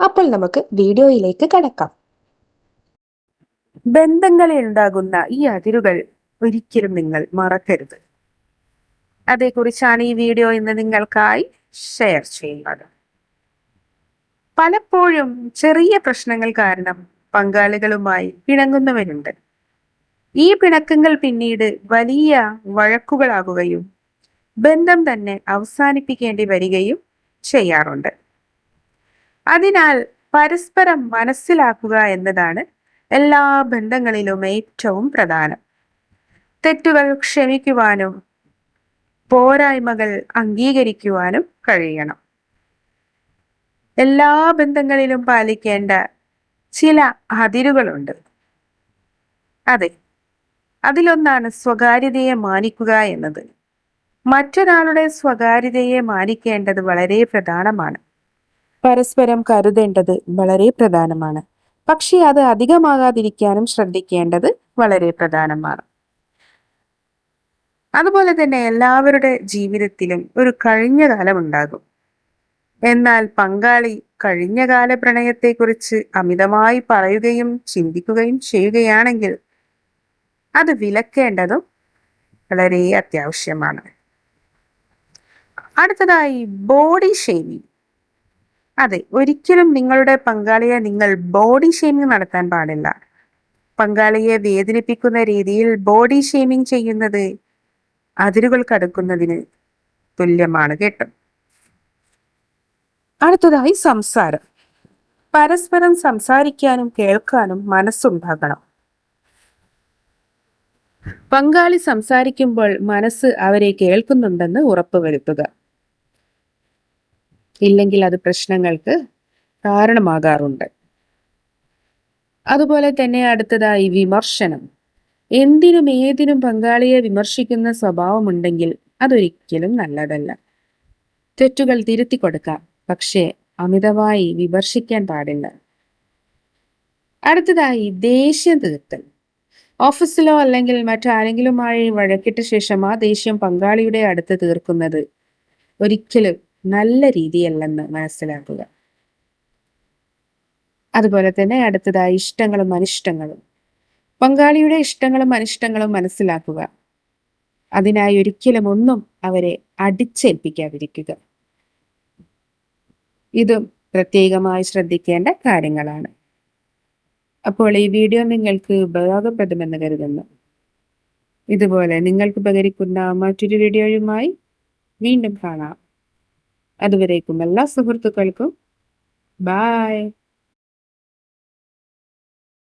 അപ്പോൾ നമുക്ക് വീഡിയോയിലേക്ക് കടക്കാം. ബന്ധങ്ങളിൽ ഉണ്ടാകുന്ന ഈ അതിരുകൾ ഒരിക്കലും നിങ്ങൾ മറക്കരുത്. അതേക്കുറിച്ചാണ് ഈ വീഡിയോ ഇന്ന് നിങ്ങൾക്കായി ഷെയർ ചെയ്യുന്നത്. പലപ്പോഴും ചെറിയ പ്രശ്നങ്ങൾ കാരണം പങ്കാളികളുമായി പിണങ്ങുന്നവരുണ്ട്. ഈ പിണക്കങ്ങൾ പിന്നീട് വലിയ വഴക്കുകളാകുകയും ബന്ധം തന്നെ അവസാനിപ്പിക്കേണ്ടി വരികയും ചെയ്യാറുണ്ട്. അതിനാൽ പരസ്പരം മനസ്സിലാക്കുക എന്നതാണ് എല്ലാ ബന്ധങ്ങളിലും ഏറ്റവും പ്രധാനം. തെറ്റുകൾ ക്ഷമിക്കുവാനും പോരായ്മകൾ അംഗീകരിക്കുവാനും കഴിയണം. എല്ലാ ബന്ധങ്ങളിലും പാലിക്കേണ്ട ചില അതിരുകളുണ്ട്. അതെ അതിലൊന്നാണ് സ്വകാര്യതയെ മാനിക്കുക എന്നത്. മറ്റൊരാളുടെ സ്വകാര്യതയെ മാനിക്കേണ്ടത് വളരെ പ്രധാനമാണ്. പരസ്പരം കരുതേണ്ടത് വളരെ പ്രധാനമാണ്. പക്ഷേ അത് അധികമാകാതിരിക്കാനും ശ്രദ്ധിക്കേണ്ടത് വളരെ പ്രധാനമാണ്. അതുപോലെ തന്നെ എല്ലാവരുടെ ജീവിതത്തിലും ഒരു കഴിഞ്ഞ കാലം ഉണ്ടാകും. എന്നാൽ പങ്കാളി കഴിഞ്ഞ കഴിഞ്ഞകാല പ്രണയത്തെക്കുറിച്ച് അമിതമായി പറയുകയും ചിന്തിക്കുകയും ചെയ്യുകയാണെങ്കിൽ അത് വിലക്കേണ്ടതും വളരെ അത്യാവശ്യമാണ്. അടുത്തതായി ബോഡി ഷേമിംഗ് അതെ ഒരിക്കലും നിങ്ങളുടെ പങ്കാളിയെ നിങ്ങൾ ബോഡി ഷെയ്മിംഗ് നടത്താൻ പാടില്ല. പങ്കാളിയെ വേദനിപ്പിക്കുന്ന രീതിയിൽ ബോഡി ഷെയ്മിംഗ് ചെയ്യുന്നത് അതിരുകൾ കടക്കുന്നതിന് തുല്യമാണ് കേട്ടോ. അടുത്തതായി സംസാരം. പരസ്പരം സംസാരിക്കാനും കേൾക്കാനും മനസ്സുണ്ടാകണം. പങ്കാളി സംസാരിക്കുമ്പോൾ മനസ്സ് അവരെ കേൾക്കുന്നുണ്ടെന്ന് ഉറപ്പുവരുത്തുക. ഇല്ലെങ്കിൽ അത് പ്രശ്നങ്ങൾക്ക് കാരണമാകാറുണ്ട്. അതുപോലെ തന്നെ അടുത്തതായി വിമർശനം. എന്തിനും ഏതിനും പങ്കാളിയെ വിമർശിക്കുന്ന സ്വഭാവമുണ്ടെങ്കിൽ അതൊരിക്കലും നല്ലതല്ല. തെറ്റുകൾ തിരുത്തി കൊടുക്കാം പക്ഷേ അമിതമായി വിമർശിക്കാൻ പാടില്ല. അടുത്തതായി ദേഷ്യം തീർത്തൽ. ഓഫീസിലോ അല്ലെങ്കിൽ മറ്റാരെങ്കിലുമായി വഴക്കിട്ട ശേഷം ആ ദേഷ്യം പങ്കാളിയുടെ അടുത്ത് തീർക്കുന്നത് ഒരിക്കലും നല്ല രീതിയല്ലെന്ന് മനസ്സിലാക്കുക. അതുപോലെ തന്നെ അടുത്തതായി ഇഷ്ടങ്ങളും അനിഷ്ടങ്ങളും. പങ്കാളിയുടെ ഇഷ്ടങ്ങളും അനിഷ്ടങ്ങളും മനസ്സിലാക്കുക. അതിനായി ഒരിക്കലും ഒന്നും അവരെ അടിച്ചേൽപ്പിക്കാതിരിക്കുക. ഇതും പ്രത്യേകമായി ശ്രദ്ധിക്കേണ്ട കാര്യങ്ങളാണ്. അപ്പോൾ ഈ വീഡിയോ നിങ്ങൾക്ക് ഉപയോഗപ്രദമെന്ന് കരുതുന്നു. ഇതുപോലെ നിങ്ങൾക്ക് ഉപകരിക്കുന്ന മറ്റൊരു വീഡിയോയുമായി വീണ്ടും കാണാം. അതുവരേക്കും എല്ലാ സുഹൃത്തുക്കൾക്കും. ബായ്